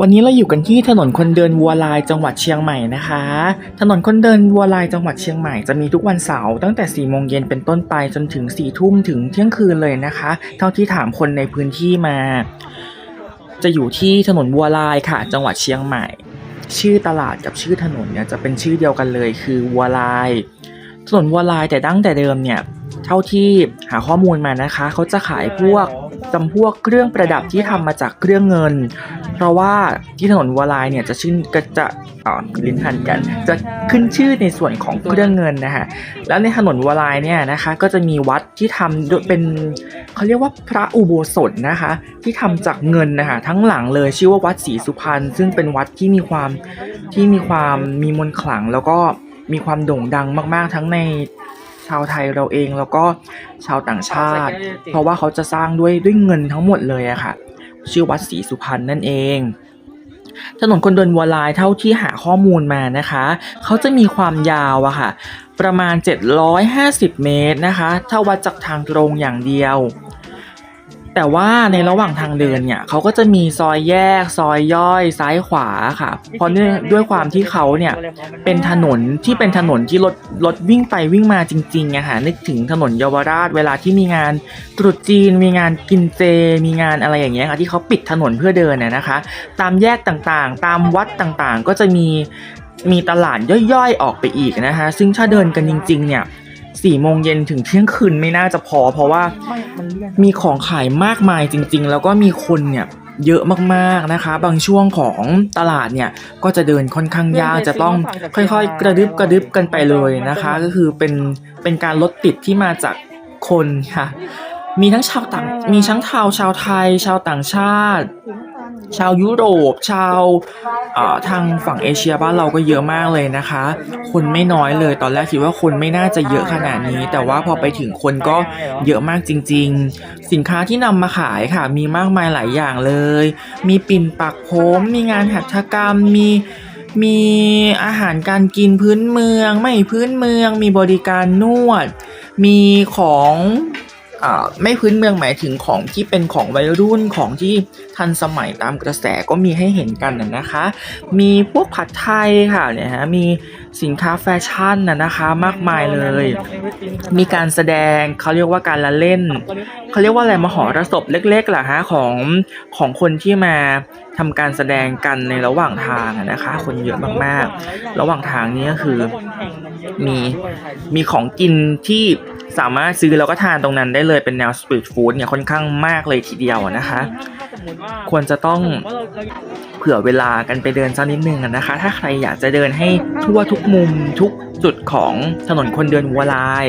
วันนี้เราอยู่กันที่ถนนคนเดินวัวลายจังหวัดเชียงใหม่นะคะ ถนนคนเดินวัวลายจังหวัดเชียงใหม่จะมีทุกวันเสาร์ตั้งแต่4ี่โมงเย็นเป็นต้นไปจนถึง4ี่ทุ่มถึงเที่ยงคืนเลยนะคะ เท่าที่ถามคนในพื้นที่มา จะอยู่ที่ถนนวัวลายค่ะ จังหวัดเชียงใหม่ ชื่อตลาดกับชื่อถนนเนี่ยจะเป็นชื่อเดียวกันเลยคือวัวลาย ถนนวัวลายแต่ดั้งแต่เดิมเนี่ย เท่าที่หาข้อมูลมานะคะ เขาจะขายพวกจำพวกเครื่องประดับที่ทำมาจากเครื่องเงิน เพราะว่าที่ถนนวลายเนี่ยจะชื่นก็จะอ่าลิ้นพันกัน จะขึ้นชื่อในส่วนของเครื่องเงินนะฮะแล้วในถนนวลายเนี่ยนะคะ ก็จะมีวัดที่ทำเป็นเขาเรียกว่าพระอุโบสถนะคะ ที่ทำจากเงินนะคะทั้งหลังเลยชื่อว่าวัดศรีสุพรรณซึ่งเป็นวัดที่มีความที่มีความมีมนต์ขลังแล้วก็มีความโด่งดังมาก ๆ ทั้งในาวไทยเราเองแล้วก็ชาวต่างชาติ เพราะว่าเขาจะสร้างด้วยด้วยเงินทั้งหมดเลยอะค่ะ ชื่อวัดศรีสุพรรณนั่นเองถนนคนเดินวัวลายเท่าที่หาข้อมูลมานะคะ เขาจะมีความยาวอะค่ะ ประมาณ 750 เมตรนะคะ ถ้าวัดจากทางตรงอย่างเดียว แต่ว่าในระหว่างทางเดินเนี่ยเขาก็จะมีซอยแยก ซอยย่อย ซ้ายขวาค่ะ เพราะเนื่องด้วยความที่เขาเนี่ยเป็นถนนที่เป็นถนนที่รถรถวิ่งไปวิ่งมาจริงๆอะค่ะนึกถึงถนนเยาวราชเวลาที่มีงานตรุษจีน มีงานกินเจ มีงานอะไรอย่างเงี้ยค่ะที่เขาปิดถนนเพื่อเดินน่ะนะคะ ตามแยกต่างๆ ตามวัดต่างๆ ก็จะมีมีตลาดย่อยๆ ออกไปอีกนะคะ ซึ่งถ้าเดินกันจริง ๆ เนี่ย สี่โมงเย็นถึงเที่ยงคืนไม่น่าจะพอ เพราะว่ามีของขายมากมายจริง ๆ แล้วก็มีคนเนี่ยเยอะมากๆนะคะ บางช่วงของตลาดเนี่ยก็จะเดินค่อนข้างยากจะต้องค่อยๆ กระดึบกระดึบกันไปเลยนะคะ ก็คือเป็นเป็นการลดติดที่มาจากคนค่ะ มีทั้งชาวต่างมีทั้งชาวชาวไทย ชาวต่างชาติ ชาวยุโรป ชาวทางฝั่งเอเชียบ้านเราก็เยอะมากเลยนะคะ คนไม่น้อยเลย ตอนแรกคิดว่าคนไม่น่าจะเยอะขนาดนี้ แต่ว่าพอไปถึงคนก็เยอะมากจริง ๆ สินค้าที่นำมาขายค่ะ มีมากมายหลายอย่างเลย มีปิ่นปักผมมีงานหัตถกรรมมีมีอาหารการกินพื้นเมือง ไม่พื้นเมือง มีบริการนวด มีของ ไม่พื้นเมืองหมายถึงของที่เป็นของวัยรุ่นของที่ทันสมัยตามกระแสก็มีให้เห็นกันนะคะ มีพวกผัดไทยค่ะเนี่ยฮะมีสินค้าแฟชั่นนะนะคะมากมายเลย มีการแสดงเขาเรียกว่าการละเล่นเขาเรียกว่าอะไรมหรสพเล็กๆเหรอฮะของของคนที่มาทำการแสดงกันในระหว่างทางนะคะ คนเยอะมากๆ ระหว่างทางนี้ก็คือมีมีของกินที่ สามารถซื้อแล้วก็ทานตรงนั้นได้เลยเป็นแนวสตรีทฟู้ดเนี่ยค่อนข้างมากเลยทีเดียวนะคะ ควรจะต้องเผื่อเวลากันไปเดินสักนิดนึงนะคะ ถ้าใครอยากจะเดินให้ทั่วทุกมุมทุกจุดของถนนคนเดินวัวลาย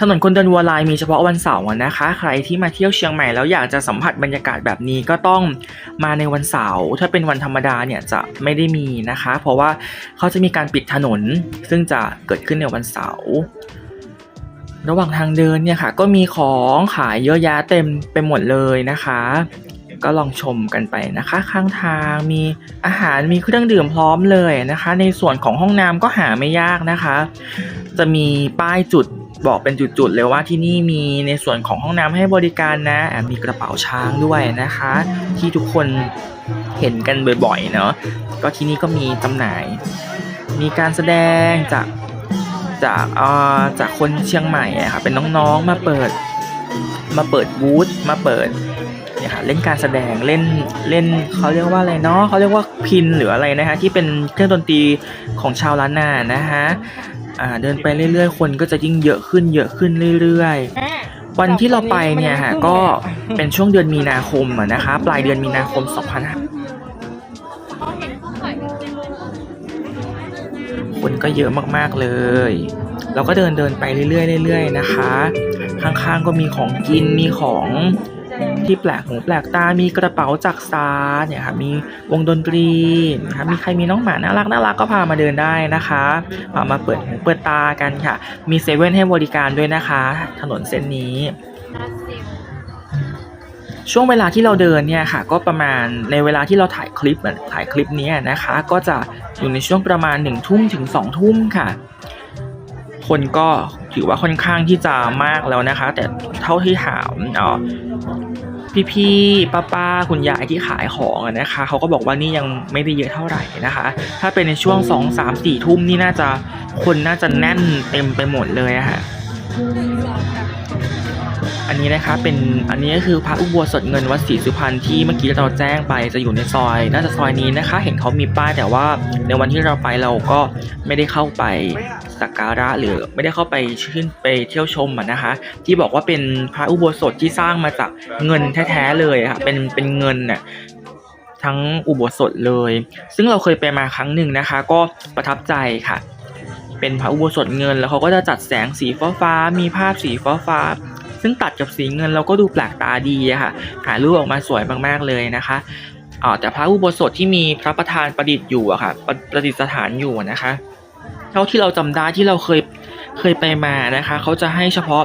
ถนนคนเดินวัวลายมีเฉพาะวันเสาร์นะคะ ใครที่มาเที่ยวเชียงใหม่แล้วอยากจะสัมผัสบรรยากาศแบบนี้ก็ต้องมาในวันเสาร์ถ้าเป็นวันธรรมดาเนี่ยจะไม่ได้มีนะคะ เพราะว่าเขาจะมีการปิดถนนซึ่งจะเกิดขึ้นในวันเสาร์ ระหว่างทางเดินเนี่ยค่ะ ก็มีของขายเยอะแยะเต็มไปหมดเลยนะคะ ก็ลองชมกันไปนะคะ ข้างทางมีอาหารมีเครื่องดื่มพร้อมเลยนะคะ ในส่วนของห้องน้ำก็หาไม่ยากนะคะ จะมีป้ายจุดบอกเป็นจุดๆเลยว่าที่นี่มีในส่วนของห้องน้ำให้บริการนะมีกระเป๋าช้างด้วยนะคะ ที่ทุกคนเห็นกันบ่อยๆเนาะก็ที่นี่ก็มีจำหน่าย มีการแสดงจาก จากจากคนเชียงใหม่ครับเป็นน้องๆมาเปิดมาเปิดบูธมาเปิดเนี่ยค่ะเล่นการแสดงเล่นเล่นเขาเรียกว่าอะไรเนาะเขาเรียกว่าพินหรืออะไรนะฮะที่เป็นเครื่องดนตรีของชาวล้านนานะฮะเดินไปเรื่อยๆ คนก็จะยิ่งเยอะขึ้นเยอะขึ้นเรื่อยๆ วันที่เราไปเนี่ยฮะก็เป็นช่วงเดือนมีนาคมนะคะปลายเดือนมีนาคม 2 5 ก็เยอะมากๆเลย เราก็เดินเดินไปเรื่อยๆเรื่อยๆนะคะ ข้างๆก็มีของกินมีของที่แปลกหูแปลกตา มีกระเป๋าจักซาเนี่ยค่ะ มีวงดนตรีนะคะมีใครมีน้องหมาน่ารักน่ารักก็พามาเดินได้นะคะพามาเปิดหูเปิดตากันค่ะ มีเซเว่นให้บริการด้วยนะคะ ถนนเส้นนี้ ช่วงเวลาที่เราเดินเนี่ยค่ะก็ประมาณในเวลาที่เราถ่ายคลิปถ่ายคลิปนี้นะคะ ก็จะอยู่ในช่วงประมาณหนึ่งทุ่มถึงสองทุ่มค่ะ คนก็ถือว่าค่อนข้างที่จะมากแล้วนะคะ แต่เท่าที่ถามออพี่ๆ ป้าๆ คุณยายที่ขายของนะคะ เขาก็บอกว่านี่ยังไม่ได้เยอะเท่าไหร่นะคะ ถ้าเป็นในช่วง 2 3 4 ทุ่มนี่น่าจะคนน่าจะแน่นเต็มไปหมดเลยอะค่ะ อันนี้นะคะเป็นอันนี้ก็คือพระอุโบสถเงินวัดศรีสุพรรณที่เมื่อกี้เราแจ้งไปจะอยู่ในซอย น่าจะซอยนี้นะคะ เห็นเขามีป้ายแต่ว่าในวันที่เราไปเราก็ไม่ได้เข้าไปสักการะหรือไม่ได้เข้าไปชื่นไปเที่ยวชมอะนะคะ ที่บอกว่าเป็นพระอุโบสถที่สร้างมาจากเงินแท้ๆเลยค่ะเป็นเป็นเงินน่ะทั้งอุโบสถเลย ซึ่งเราเคยไปมาครั้งหนึ่งนะคะ ก็ประทับใจค่ะ เป็นพระอุโบสถเงินแล้วเขาก็จะจัดแสงสีฟ้าฟ้ามีภาพสีฟ้าฟ้า ซึ่งตัดกับสีเงินเราก็ดูแปลกตาดีอะค่ะหารูปออกมาสวยมากๆเลยนะคะอ๋อแต่พระอุโบสถที่มีพระประธานประดิษฐ์อยู่อะค่ะประประดิษฐานอยู่นะคะ เท่าที่เราจำได้ที่เราเคยเคยไปมานะคะ เขาจะให้เฉพาะ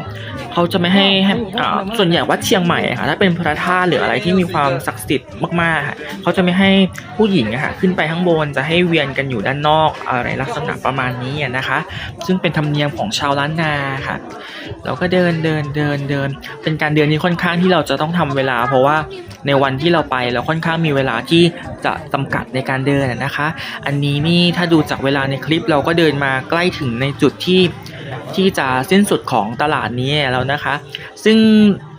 เขาจะไม่ให้ให้อ่าส่วนใหญ่วัดเชียงใหม่ค่ะถ้าเป็นพระธาตุหรืออะไรที่มีความศักดิ์สิทธิ์มากๆค่ะเขาจะไม่ให้ผู้หญิงอะค่ะขึ้นไปข้างบนจะให้เวียนกันอยู่ด้านนอกอะไรลักษณะประมาณนี้อะนะคะ ซึ่งเป็นธรรมเนียมของชาวล้านนาค่ะเราก็เดินเดินเดินเดิน เป็นการเดินที่ค่อนข้างที่เราจะต้องทำเวลา เพราะว่าในวันที่เราไปเราค่อนข้างมีเวลาที่จะจำกัดในการเดินนะคะ อันนี้นี่ถ้าดูจากเวลาในคลิปเราก็เดินมาใกล้ถึงในจุดที่ ที่จะสิ้นสุดของตลาดนี้แล้วนะคะ ซึ่ง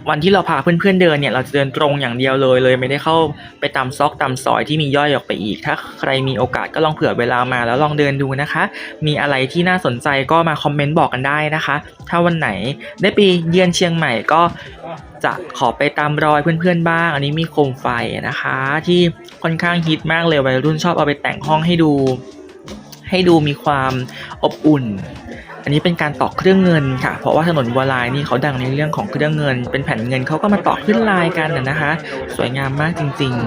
วันที่เราพาเพื่อนๆเดินเนี่ยเราจะเดินตรงอย่างเดียวเลยเลยไม่ได้เข้าไปตามซอกตามซอยที่มีย่อยออกไปอีก ถ้าใครมีโอกาสก็ลองเผื่อเวลามาแล้วลองเดินดูนะคะ มีอะไรที่น่าสนใจก็มาคอมเมนต์บอกกันได้นะคะ ถ้าวันไหนได้ไปเยือนเชียงใหม่ก็จะขอไปตามรอยเพื่อนๆบ้าง อันนี้มีโคมไฟนะคะ ที่ค่อนข้างฮิตมากเลยวัยรุ่นชอบเอาไปแต่งห้องให้ดู ให้ดูมีความอบอุ่น อันนี้เป็นการตอกเครื่องเงินค่ะ เพราะว่าถนนวัวลายนี่เขาดังในเรื่องของเครื่องเงิน เป็นแผ่นเงินเขาก็มาตอกขึ้นลายกันน่ะนะคะ สวยงามมากจริง ๆ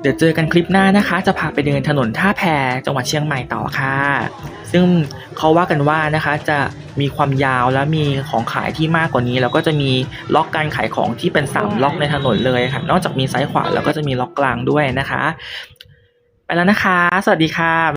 เดี๋ยวเจอกันคลิปหน้านะคะ จะพาไปเดินถนนท่าแพจังหวัดเชียงใหม่ต่อค่ะ ซึ่งเขาว่ากันว่านะคะจะมีความยาวและมีของขายที่มากกว่านี้ แล้วก็จะมีล็อกการขายของที่เป็นสามล็อกในถนนเลยค่ะ นอกจากมีซ้ายขวาแล้วก็จะมีล็อกกลางด้วยนะคะ ไปแล้วนะคะ สวัสดีค่ะ